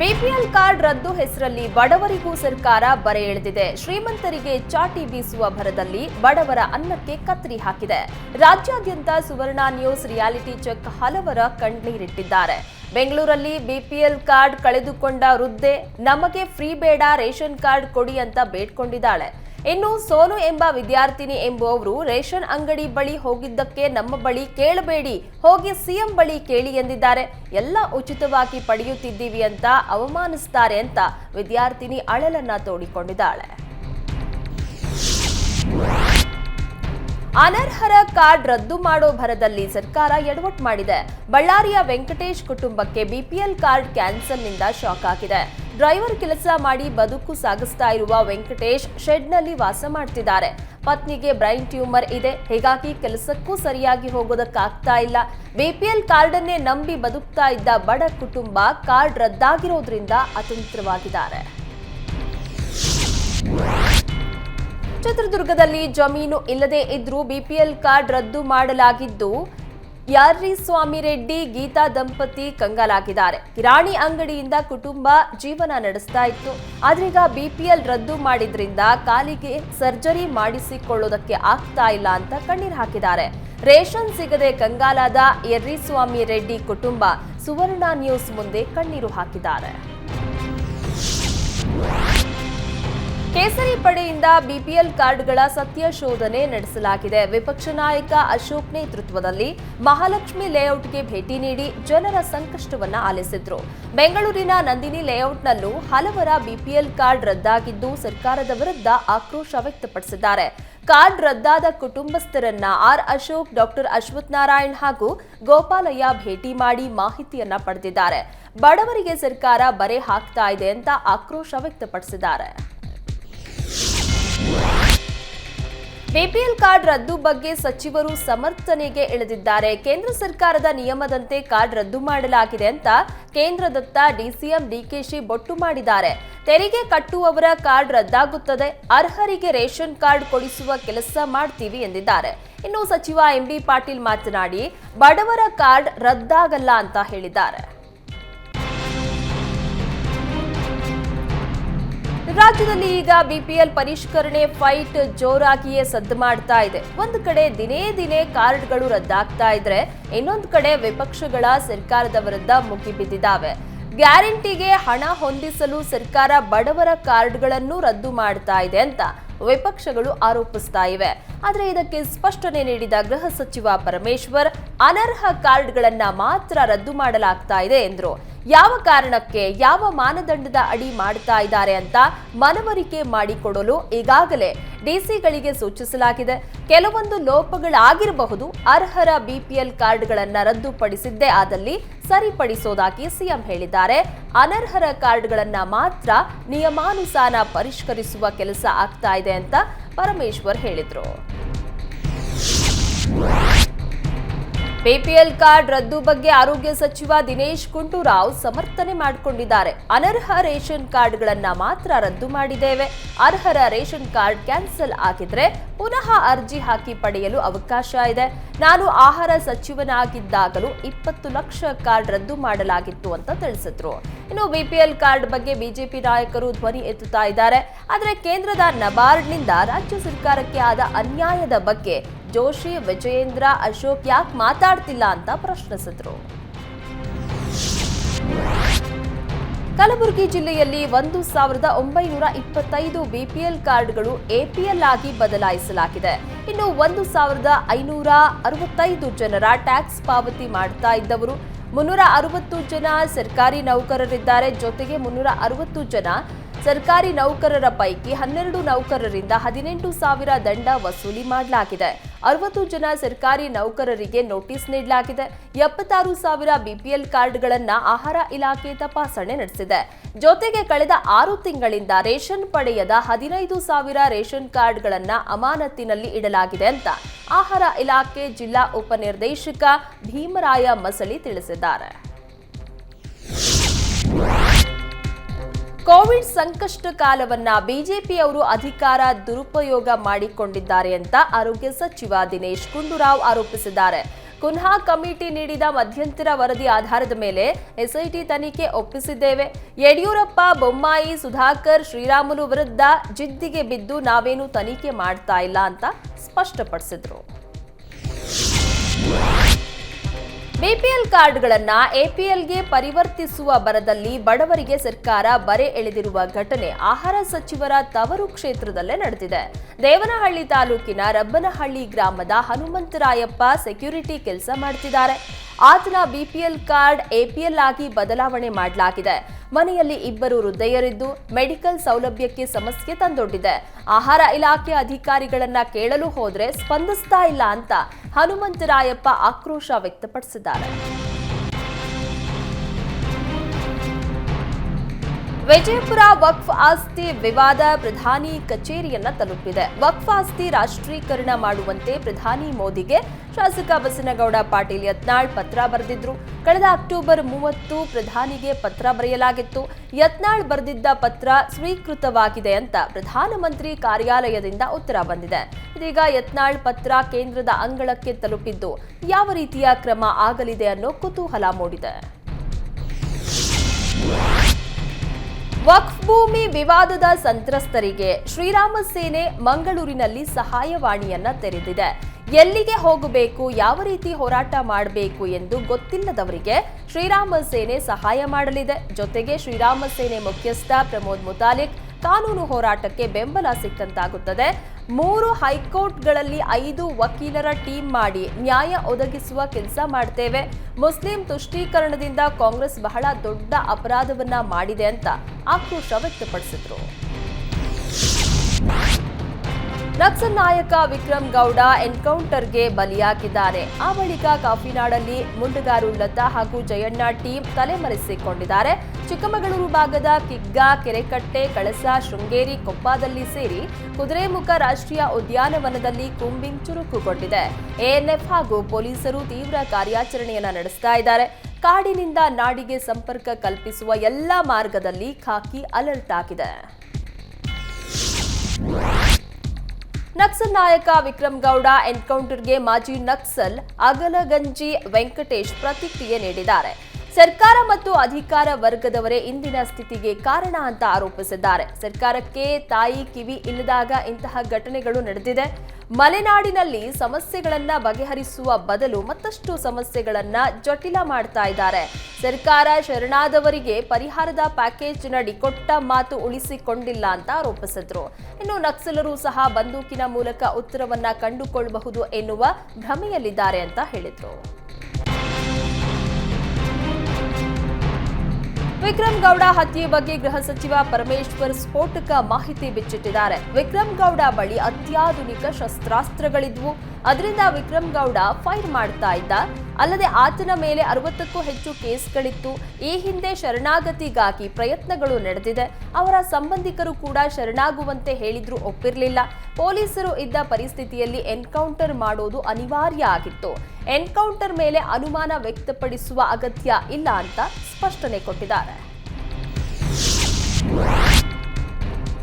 BPL card ರದ್ದು ಹೆಸರಲ್ಲಿ ಬಡವರಿಗೂ ಸರ್ಕಾರ ಬರೆ ಎಳೆದಿದೆ. ಶ್ರೀಮಂತರಿಗೆ ಚಾಟಿ ಬೀಸುವ ಭರದಲ್ಲಿ ಬಡವರ ಅನ್ನಕ್ಕೆ ಕತ್ತರಿ ಹಾಕಿದೆ. ರಾಜ್ಯಾದ್ಯಂತ ಸುವರ್ಣ ನ್ಯೂಸ್ ರಿಯಾಲಿಟಿ ಚೆಕ್ ಹಲವರ ಕಣ್ಣೀರಿಟ್ಟಿದ್ದಾರೆ. ಬೆಂಗಳೂರಲ್ಲಿ ಬಿಪಿಎಲ್ ಕಾರ್ಡ್ ಕಳೆದುಕೊಂಡ ವೃದ್ಧೆ, ನಮಗೆ ಫ್ರೀ ಬೇಡ, ರೇಷನ್ ಕಾರ್ಡ್ ಕೊಡಿ ಅಂತ ಬೇಡ್ಕೊಂಡಿದ್ದಾಳೆ. ಇನ್ನು ಸೋನು ಎಂಬ ವಿದ್ಯಾರ್ಥಿನಿ ಎಂಬುವವರು ರೇಷನ್ ಅಂಗಡಿ ಬಳಿ ಹೋಗಿದ್ದಕ್ಕೆ ನಮ್ಮ ಬಳಿ ಕೇಳಬೇಡಿ, ಹೋಗಿ ಸಿಎಂ ಬಳಿ ಕೇಳಿ ಎಂದಿದ್ದಾರೆ. ಎಲ್ಲ ಉಚಿತವಾಗಿ ಪಡೆಯುತ್ತಿದ್ದೀವಿ ಅಂತ ಅವಮಾನಿಸ್ತಾರೆ ಅಂತ ವಿದ್ಯಾರ್ಥಿನಿ ಅಳಲನ್ನ ತೋಡಿಕೊಂಡಿದ್ದಾಳೆ. ಅನರ್ಹರ ಕಾರ್ಡ್ ರದ್ದು ಮಾಡೋ ಭರದಲ್ಲಿ ಸರ್ಕಾರ ಎಡವಟ್ಟು ಮಾಡಿದೆ. ಬಳ್ಳಾರಿಯ ವೆಂಕಟೇಶ್ ಕುಟುಂಬಕ್ಕೆ ಬಿಪಿಎಲ್ ಕಾರ್ಡ್ ಕ್ಯಾನ್ಸಲ್ನಿಂದ ಶಾಕ್ ಆಗಿದೆ ಡ್ರೈವರ್ ಕೆಲಸ ಮಾಡಿ ಬದುಕು ಸಾಗಿಸ್ತಾ ಇರುವ ವೆಂಕಟೇಶ್ ಶೆಡ್ನಲ್ಲಿ ವಾಸ ಮಾಡ್ತಿದ್ದಾರೆ. ಪತ್ನಿಗೆ ಬ್ರೈನ್ ಟ್ಯೂಮರ್ ಇದೆ. ಹೀಗಾಗಿ ಕೆಲಸಕ್ಕೂ ಸರಿಯಾಗಿ ಹೋಗೋದಕ್ಕಾಗ್ತಾ ಇಲ್ಲ. ಬಿಪಿಎಲ್ ಕಾರ್ಡನ್ನೇ ನಂಬಿ ಬದುಕ್ತಾ ಇದ್ದ ಬಡ ಕುಟುಂಬ ಕಾರ್ಡ್ ರದ್ದಾಗಿರೋದ್ರಿಂದ ಅತಂತ್ರವಾಗಿದ್ದಾರೆ. ಚಿತ್ರದುರ್ಗದಲ್ಲಿ ಜಮೀನು ಇಲ್ಲದೆ ಇದ್ರೂ ಬಿಪಿಎಲ್ ಕಾರ್ಡ್ ರದ್ದು ಮಾಡಲಾಗಿದ್ದು, ಯಾರ್ರಿ ಸ್ವಾಮಿ ರೆಡ್ಡಿ ಗೀತಾ ದಂಪತಿ ಕಂಗಾಲಾಗಿದ್ದಾರೆ. ಕಿರಾಣಿ ಅಂಗಡಿಯಿಂದ ಕುಟುಂಬ ಜೀವನ ನಡೆಸ್ತಾ ಇತ್ತು. ಆದ್ರೀಗ ಬಿಪಿಎಲ್ ರದ್ದು ಮಾಡಿದ್ರಿಂದ ಕಾಲಿಗೆ ಸರ್ಜರಿ ಮಾಡಿಸಿಕೊಳ್ಳೋದಕ್ಕೆ ಆಗ್ತಾ ಇಲ್ಲ ಅಂತ ಕಣ್ಣೀರು ಹಾಕಿದ್ದಾರೆ. ರೇಷನ್ ಸಿಗದೆ ಕಂಗಾಲಾದ ಯರ್ರಿಸ್ವಾಮಿ ರೆಡ್ಡಿ ಕುಟುಂಬ ಸುವರ್ಣ ನ್ಯೂಸ್ ಮುಂದೆ ಕಣ್ಣೀರು ಹಾಕಿದ್ದಾರೆ. ಕೇಸರಿ ಪಡೆಯಿಂದ ಬಿಪಿಎಲ್ ಕಾರ್ಡ್ಗಳ ಸತ್ಯ ಶೋಧನೆ ನಡೆಸಲಾಗಿದೆ. ವಿಪಕ್ಷ ನಾಯಕ ಅಶೋಕ್ ನೇತೃತ್ವದಲ್ಲಿ ಮಹಾಲಕ್ಷ್ಮಿ ಲೇಔಟ್ಗೆ ಭೇಟಿ ನೀಡಿ ಜನರ ಸಂಕಷ್ಟವನ್ನ ಆಲಿಸಿದ್ರು. ಬೆಂಗಳೂರಿನ ನಂದಿನಿ ಲೇಔಟ್ನಲ್ಲೂ ಹಲವರ ಬಿಪಿಎಲ್ ಕಾರ್ಡ್ ರದ್ದಾಗಿದ್ದು ಸರ್ಕಾರದ ವಿರುದ್ಧ ಆಕ್ರೋಶ ವ್ಯಕ್ತಪಡಿಸಿದ್ದಾರೆ. ಕಾರ್ಡ್ ರದ್ದಾದ ಕುಟುಂಬಸ್ಥರನ್ನ ಆರ್ ಅಶೋಕ್, ಡಾಕ್ಟರ್ ಅಶ್ವಥ್ ನಾರಾಯಣ್ ಹಾಗೂ ಗೋಪಾಲಯ್ಯ ಭೇಟಿ ಮಾಡಿ ಮಾಹಿತಿಯನ್ನ ಪಡೆದಿದ್ದಾರೆ. ಬಡವರಿಗೆ ಸರ್ಕಾರ ಬರೆ ಹಾಕ್ತಾ ಇದೆ ಅಂತ ಆಕ್ರೋಶ ವ್ಯಕ್ತಪಡಿಸಿದ್ದಾರೆ. ಬಿಪಿಎಲ್ ಕಾರ್ಡ್ ರದ್ದು ಬಗ್ಗೆ ಸಚಿವರು ಸಮರ್ಥನೆಗೆ ಇಳಿದಿದ್ದಾರೆ. ಕೇಂದ್ರ ಸರ್ಕಾರದ ನಿಯಮದಂತೆ ಕಾರ್ಡ್ ರದ್ದು ಮಾಡಲಾಗಿದೆ ಅಂತ ಕೇಂದ್ರದತ್ತ ಡಿಸಿಎಂ ಡಿಕೆಶಿ ಬೊಟ್ಟು ಮಾಡಿದ್ದಾರೆ. ತೆರಿಗೆ ಕಟ್ಟುವವರ ಕಾರ್ಡ್ ರದ್ದಾಗುತ್ತದೆ. ಅರ್ಹರಿಗೆ ರೇಷನ್ ಕಾರ್ಡ್ ಕೊಡಿಸುವ ಕೆಲಸ ಮಾಡ್ತೀವಿ ಎಂದಿದ್ದಾರೆ. ಇನ್ನು ಸಚಿವ ಎಂಬಿ ಪಾಟೀಲ್ ಮಾತನಾಡಿ, ಬಡವರ ಕಾರ್ಡ್ ರದ್ದಾಗಲ್ಲ ಅಂತ ಹೇಳಿದ್ದಾರೆ. ರಾಜ್ಯದಲ್ಲಿ ಈಗ ಬಿಪಿಎಲ್ ಪರಿಷ್ಕರಣೆ ಫೈಟ್ ಜೋರಾಗಿಯೇ ಸದ್ದು ಮಾಡ್ತಾ ಇದೆ. ಒಂದು ಕಡೆ ದಿನೇ ದಿನೇ ಕಾರ್ಡ್ಗಳು ರದ್ದಾಗ್ತಾ ಇದ್ರೆ ಇನ್ನೊಂದು ಕಡೆ ವಿಪಕ್ಷಗಳ ಸರ್ಕಾರದ ವಿರುದ್ಧ ಮುಗಿಬಿದ್ದಿದ್ದಾವೆ ಗ್ಯಾರಂಟಿಗೆ ಹಣ ಹೊಂದಿಸಲು ಸರ್ಕಾರ ಬಡವರ ಕಾರ್ಡ್ಗಳನ್ನು ರದ್ದು ಮಾಡ್ತಾ ಇದೆ ಅಂತ ವಿಪಕ್ಷಗಳು ಆರೋಪಿಸ್ತಾ ಇವೆ. ಆದರೆ ಇದಕ್ಕೆ ಸ್ಪಷ್ಟನೆ ನೀಡಿದ ಗೃಹ ಸಚಿವ ಪರಮೇಶ್ವರ್, ಅನರ್ಹ ಕಾರ್ಡ್ಗಳನ್ನ ಮಾತ್ರ ರದ್ದು ಮಾಡಲಾಗ್ತಾ ಇದೆ ಎಂದರು. ಯಾವ ಕಾರಣಕ್ಕೆ, ಯಾವ ಮಾನದಂಡದ ಅಡಿ ಮಾಡ್ತಾ ಇದ್ದಾರೆ ಅಂತ ಮನವರಿಕೆ ಮಾಡಿಕೊಡಲು ಈಗಾಗಲೇ ಡಿಸಿಗಳಿಗೆ ಸೂಚಿಸಲಾಗಿದೆ. ಕೆಲವೊಂದು ಲೋಪಗಳಾಗಿರಬಹುದು, ಅರ್ಹರ ಬಿಪಿಎಲ್ ಕಾರ್ಡ್ಗಳನ್ನ ರದ್ದುಪಡಿಸಿದ್ದೇ ಆದಲ್ಲಿ ಸರಿಪಡಿಸೋದಾಗಿ ಸಿಎಂ ಹೇಳಿದ್ದಾರೆ. ಅನರ್ಹರ ಕಾರ್ಡ್ಗಳನ್ನ ಮಾತ್ರ ನಿಯಮಾನುಸಾರ ಪರಿಷ್ಕರಿಸುವ ಕೆಲಸ ಆಗ್ತಾ ಇದೆ. ಅಂತ ಪರಮೇಶ್ವರ್ ಹೇಳಿದ್ರು. ಬಿಪಿಎಲ್ ಕಾರ್ಡ್ ರದ್ದು ಬಗ್ಗೆ ಆರೋಗ್ಯ ಸಚಿವ ದಿನೇಶ್ ಗುಂಡೂರಾವ್ ಸಮರ್ಥನೆ ಮಾಡಿಕೊಂಡಿದ್ದಾರೆ. ಅನರ್ಹ ರೇಷನ್ ಕಾರ್ಡ್ಗಳನ್ನ ಮಾತ್ರ ರದ್ದು ಮಾಡಿದ್ದೇವೆ. ಅರ್ಹರ ರೇಷನ್ ಕಾರ್ಡ್ ಕ್ಯಾನ್ಸಲ್ ಆಗಿದ್ರೆ ಪುನಃ ಅರ್ಜಿ ಹಾಕಿ ಪಡೆಯಲು ಅವಕಾಶ ಇದೆ. ನಾನು ಆಹಾರ ಸಚಿವನಾಗಿದ್ದಾಗಲೂ ಇಪ್ಪತ್ತು ಲಕ್ಷ ಕಾರ್ಡ್ ರದ್ದು ಮಾಡಲಾಗಿತ್ತು ಅಂತ ತಿಳಿಸಿದ್ರು. ಇನ್ನು ಬಿಪಿಎಲ್ ಕಾರ್ಡ್ ಬಗ್ಗೆ ಬಿಜೆಪಿ ನಾಯಕರು ಧ್ವನಿ ಎತ್ತುತ್ತಾ ಇದ್ದಾರೆ. ಆದರೆ ಕೇಂದ್ರದ ನಬಾರ್ಡ್ನಿಂದ ರಾಜ್ಯ ಸರ್ಕಾರಕ್ಕೆ ಆದ ಅನ್ಯಾಯದ ಬಗ್ಗೆ ಜೋಶಿ, ವಿಜಯೇಂದ್ರ, ಅಶೋಕ್ ಯಾಕೆ ಮಾತಾಡ್ತಿಲ್ಲ ಅಂತ ಪ್ರಶ್ನಿಸಿದ್ರು. ಕಲಬುರಗಿ ಜಿಲ್ಲೆಯಲ್ಲಿ ಒಂದು ಸಾವಿರದ ಒಂಬೈನೂರ ಇಪ್ಪತ್ತೈದು ಬಿಪಿಎಲ್ ಕಾರ್ಡ್ಗಳು ಎಪಿಎಲ್ ಆಗಿ ಬದಲಾಯಿಸಲಾಗಿದೆ. ಇನ್ನು ಒಂದು ಸಾವಿರದ ಐನೂರ ಅರವತ್ತೈದು ಜನರ ಟ್ಯಾಕ್ಸ್ ಪಾವತಿ ಮಾಡ್ತಾ ಇದ್ದವರು ಮುನ್ನೂರ ಅರವತ್ತು ಜನ ಸರ್ಕಾರಿ ನೌಕರರಿದ್ದಾರೆ. ಜೊತೆಗೆ ಮುನ್ನೂರ ಅರವತ್ತು ಜನ ಸರ್ಕಾರಿ ನೌಕರರ ಪೈಕಿ ಹನ್ನೆರಡು ನೌಕರರಿಂದ ಹದಿನೆಂಟು ಸಾವಿರ ದಂಡ ವಸೂಲಿ ಮಾಡಲಾಗಿದೆ. ಅರವತ್ತು ಜನ ಸರ್ಕಾರಿ ನೌಕರರಿಗೆ ನೋಟಿಸ್ ನೀಡಲಾಗಿದೆ. ಎಪ್ಪತ್ತಾರು ಸಾವಿರ ಬಿಪಿಎಲ್ ಕಾರ್ಡ್ಗಳನ್ನು ಆಹಾರ ಇಲಾಖೆ ತಪಾಸಣೆ ನಡೆಸಿದೆ. ಜೊತೆಗೆ ಕಳೆದ ಆರು ತಿಂಗಳಿಂದ ರೇಷನ್ ಪಡೆಯದ ಹದಿನೈದು ಸಾವಿರ ರೇಷನ್ ಕಾರ್ಡ್ಗಳನ್ನು ಅಮಾನತಿನಲ್ಲಿ ಇಡಲಾಗಿದೆ ಅಂತ ಆಹಾರ ಇಲಾಖೆ ಜಿಲ್ಲಾ ಉಪನಿರ್ದೇಶಕ ಭೀಮರಾಯ ಮಸಳಿ ತಿಳಿಸಿದ್ದಾರೆ. ಕೋವಿಡ್ ಸಂಕಷ್ಟ ಕಾಲವನ್ನ ಬಿಜೆಪಿಯವರು ಅಧಿಕಾರ ದುರುಪಯೋಗ ಮಾಡಿಕೊಂಡಿದ್ದಾರೆ ಅಂತ ಆರೋಗ್ಯ ಸಚಿವ ದಿನೇಶ್ ಗುಂಡೂರಾವ್ ಆರೋಪಿಸಿದ್ದಾರೆ. ಕುನ್ಹಾ ಕಮಿಟಿ ನೀಡಿದ ಮಧ್ಯಂತರ ವರದಿ ಆಧಾರದ ಮೇಲೆ ಎಸ್ಐಟಿ ತನಿಖೆ ಒಪ್ಪಿಸಿದ್ದೇವೆ. ಯಡಿಯೂರಪ್ಪ, ಬೊಮ್ಮಾಯಿ, ಸುಧಾಕರ್, ಶ್ರೀರಾಮುಲು ವಿರುದ್ಧ ಜಿದ್ದಿಗೆ ಬಿದ್ದು ನಾವೇನು ತನಿಖೆ ಮಾಡ್ತಾ ಇಲ್ಲ ಅಂತ ಸ್ಪಷ್ಟಪಡಿಸಿದ್ರು. ಬಿಪಿಎಲ್ ಕಾರ್ಡ್ಗಳನ್ನ ಎಪಿಎಲ್ಗೆ ಪರಿವರ್ತಿಸುವ ಬರದಲ್ಲಿ ಬಡವರಿಗೆ ಸರ್ಕಾರ ಬರೆ ಎಳೆದಿರುವ ಘಟನೆ ಆಹಾರ ಸಚಿವರ ತವರು ಕ್ಷೇತ್ರದಲ್ಲೇ ನಡೆದಿದೆ. ದೇವನಹಳ್ಳಿ ತಾಲೂಕಿನ ರಬ್ಬನಹಳ್ಳಿ ಗ್ರಾಮದ ಹನುಮಂತರಾಯಪ್ಪ ಸೆಕ್ಯೂರಿಟಿ ಕೆಲಸ ಮಾಡ್ತಿದ್ದಾರೆ. ಆತನ ಬಿಪಿಎಲ್ ಕಾರ್ಡ್ ಎಪಿಎಲ್ ಆಗಿ ಬದಲಾವಣೆ ಮಾಡಲಾಗಿದೆ. ಮನೆಯಲ್ಲಿ ಇಬ್ಬರು ಹೃದಯರಿದ್ದು ಮೆಡಿಕಲ್ ಸೌಲಭ್ಯಕ್ಕೆ ಸಮಸ್ಯೆ ತಂದೊಡ್ಡಿದೆ. ಆಹಾರ ಇಲಾಖೆ ಅಧಿಕಾರಿಗಳನ್ನ ಕೇಳಲು ಹೋದ್ರೆ ಸ್ಪಂದಿಸ್ತಾ ಇಲ್ಲ ಅಂತ ಹನುಮಂತರಾಯಪ್ಪ ಆಕ್ರೋಶ ವ್ಯಕ್ತಪಡಿಸಿದ್ದಾರೆ. ವಿಜಯಪುರ ವಕ್ಫ್ ಆಸ್ತಿ ವಿವಾದ ಪ್ರಧಾನಿ ಕಚೇರಿಯನ್ನ ತಲುಪಿದೆ. ವಕ್ಫ್ ಆಸ್ತಿ ರಾಷ್ಟ್ರೀಕರಣ ಮಾಡುವಂತೆ ಪ್ರಧಾನಿ ಮೋದಿಗೆ ಶಾಸಕ ಬಸನಗೌಡ ಪಾಟೀಲ್ ಯತ್ನಾಳ್ ಪತ್ರ ಬರೆದಿದ್ರು. ಕಳೆದ ಅಕ್ಟೋಬರ್ ಮೂವತ್ತು ಪ್ರಧಾನಿಗೆ ಪತ್ರ ಬರೆಯಲಾಗಿತ್ತು. ಯತ್ನಾಳ್ ಬರೆದಿದ್ದ ಪತ್ರ ಸ್ವೀಕೃತವಾಗಿದೆ ಅಂತ ಪ್ರಧಾನಮಂತ್ರಿ ಕಾರ್ಯಾಲಯದಿಂದ ಉತ್ತರ ಬಂದಿದೆ. ಇದೀಗ ಯತ್ನಾಳ್ ಪತ್ರ ಕೇಂದ್ರದ ಅಂಗಳಕ್ಕೆ ತಲುಪಿದ್ದು ಯಾವ ರೀತಿಯ ಕ್ರಮ ಆಗಲಿದೆ ಅನ್ನೋ ಕುತೂಹಲ ಮೂಡಿದೆ. ವಕ್ಫ್ ಭೂಮಿ ವಿವಾದದ ಸಂತ್ರಸ್ತರಿಗೆ ಶ್ರೀರಾಮ ಸೇನೆ ಮಂಗಳೂರಿನಲ್ಲಿ ಸಹಾಯವಾಣಿಯನ್ನ ತೆರೆದಿದೆ. ಎಲ್ಲಿಗೆ ಹೋಗಬೇಕು, ಯಾವ ರೀತಿ ಹೋರಾಟ ಮಾಡಬೇಕು ಎಂದು ಗೊತ್ತಿಲ್ಲದವರಿಗೆ ಶ್ರೀರಾಮ ಸೇನೆ ಸಹಾಯ ಮಾಡಲಿದೆ. ಜೊತೆಗೆ ಶ್ರೀರಾಮ ಸೇನೆ ಮುಖ್ಯಸ್ಥ ಪ್ರಮೋದ್ ಮುತಾಲಿಕ್ ಕಾನೂನು ಹೋರಾಟಕ್ಕೆ ಬೆಂಬಲ ಸಿಕ್ಕಂತಾಗುತ್ತದೆ. ಮೂರು ಹೈಕೋರ್ಟ್ಗಳಲ್ಲಿ ಐದು ವಕೀಲರ ಟೀಮ್ ಮಾಡಿ ನ್ಯಾಯ ಒದಗಿಸುವ ಕೆಲಸ ಮಾಡ್ತೇವೆ. ಮುಸ್ಲಿಂ ತುಷ್ಟೀಕರಣದಿಂದ ಕಾಂಗ್ರೆಸ್ ಬಹಳ ದೊಡ್ಡ ಅಪರಾಧವನ್ನ ಮಾಡಿದೆ ಅಂತ ಆಕ್ರೋಶ ವ್ಯಕ್ತಪಡಿಸಿದ್ರು. ನಕ್ಸಲ್ ನಾಯಕ ವಿಕ್ರಮ್ ಗೌಡ ಎನ್ಕೌಂಟರ್ಗೆ ಬಲಿಯಾಗಿದ್ದಾರೆ. ಆ ಬಳಿಕ ಕಾಫಿನಾಡಲ್ಲಿ ಮುಂಡುಗಾರು ಲತಾ ಹಾಗೂ ಜಯಣ್ಣ ಟೀಮ್ ತಲೆಮರೆಸಿಕೊಂಡಿದ್ದಾರೆ. ಚಿಕ್ಕಮಗಳೂರು ಭಾಗದ ಕಿಗ್ಗಾ, ಕೆರೆಕಟ್ಟೆ, ಕಳಸ, ಶೃಂಗೇರಿ, ಕೊಪ್ಪದಲ್ಲಿ ಸೇರಿ ಕುದುರೆಮುಖ ರಾಷ್ಟ್ರೀಯ ಉದ್ಯಾನವನದಲ್ಲಿ ಕುಂಬಿಂಗ್ ಚುರುಕುಗೊಂಡಿದೆ. ಎಎನ್ಎಫ್ ಹಾಗೂ ಪೊಲೀಸರು ತೀವ್ರ ಕಾರ್ಯಾಚರಣೆಯನ್ನ ನಡೆಸ್ತಾ ಇದ್ದಾರೆ. ಕಾಡಿನಿಂದ ನಾಡಿಗೆ ಸಂಪರ್ಕ ಕಲ್ಪಿಸುವ ಎಲ್ಲ ಮಾರ್ಗದಲ್ಲಿ ಖಾಕಿ ಅಲರ್ಟ್ ಆಗಿದೆ. ನಕ್ಸಲ್ ನಾಯಕ ವಿಕ್ರಮ್ ಗೌಡ ಎನ್ಕೌಂಟರ್ಗೆ ಮಾಜಿ ನಕ್ಸಲ್ ಅಗಲಗಂಜಿ ವೆಂಕಟೇಶ್ ಪ್ರತಿಕ್ರಿಯೆ ನೀಡಿದ್ದಾರೆ. ಸರ್ಕಾರ ಮತ್ತು ಅಧಿಕಾರ ವರ್ಗದವರೇ ಇಂದಿನ ಸ್ಥಿತಿಗೆ ಕಾರಣ ಅಂತ ಆರೋಪಿಸಿದ್ದಾರೆ. ಸರ್ಕಾರಕ್ಕೆ ತಾಯಿ ಕಿವಿ ಇಲ್ಲದಾಗ ಇಂತಹ ಘಟನೆಗಳು ನಡೆದಿದೆ. ಮಲೆನಾಡಿನಲ್ಲಿ ಸಮಸ್ಯೆಗಳನ್ನ ಬಗೆಹರಿಸುವ ಬದಲು ಮತ್ತಷ್ಟು ಸಮಸ್ಯೆಗಳನ್ನ ಜಟಿಲ ಮಾಡ್ತಾ ಇದ್ದಾರೆ. ಸರ್ಕಾರ ಶರಣಾದವರಿಗೆ ಪರಿಹಾರದ ಪ್ಯಾಕೇಜ್ ನಡಿ ಕೊಟ್ಟ ಮಾತು ಉಳಿಸಿಕೊಂಡಿಲ್ಲ ಅಂತ ಆರೋಪಿಸಿದ್ರು. ಇನ್ನು ನಕ್ಸಲರು ಸಹ ಬಂದೂಕಿನ ಮೂಲಕ ಉತ್ತರವನ್ನ ಕಂಡುಕೊಳ್ಳಬಹುದು ಎನ್ನುವ ಭ್ರಮೆಯಲ್ಲಿದ್ದಾರೆ ಅಂತ ಹೇಳಿದ್ರು. ವಿಕ್ರಮ್ ಗೌಡ ಹತ್ಯೆ ಬಗ್ಗೆ ಗೃಹ ಸಚಿವ ಪರಮೇಶ್ವರ್ ಸ್ಫೋಟಕ ಮಾಹಿತಿ ಬಿಚ್ಚಿಟ್ಟಿದ್ದಾರೆ. ವಿಕ್ರಮ್ ಗೌಡ ಬಳಿ ಅತ್ಯಾಧುನಿಕ ಶಸ್ತ್ರಾಸ್ತ್ರಗಳಿದ್ವು. ಅದರಿಂದ ವಿಕ್ರಮ್ ಗೌಡ ಫೈರ್ ಮಾಡ್ತಾ ಇದ್ದ ಅಲ್ಲದೆ ಆತನ ಮೇಲೆ ಅರವತ್ತಕ್ಕೂ ಹೆಚ್ಚು ಕೇಸ್ಗಳಿತ್ತು. ಈ ಹಿಂದೆ ಶರಣಾಗತಿಗಾಗಿ ಪ್ರಯತ್ನಗಳು ನಡೆದಿದೆ. ಅವರ ಸಂಬಂಧಿಕರು ಕೂಡ ಶರಣಾಗುವಂತೆ ಹೇಳಿದ್ರು ಒಪ್ಪಿರಲಿಲ್ಲ. ಪೊಲೀಸರು ಇದ್ದ ಪರಿಸ್ಥಿತಿಯಲ್ಲಿ ಎನ್ಕೌಂಟರ್ ಮಾಡೋದು ಅನಿವಾರ್ಯ ಆಗಿತ್ತು. ಎನ್ಕೌಂಟರ್ ಮೇಲೆ ಅನುಮಾನ ವ್ಯಕ್ತಪಡಿಸುವ ಅಗತ್ಯ ಇಲ್ಲ ಅಂತ ಸ್ಪಷ್ಟನೆ ಕೊಟ್ಟಿದ್ದಾರೆ.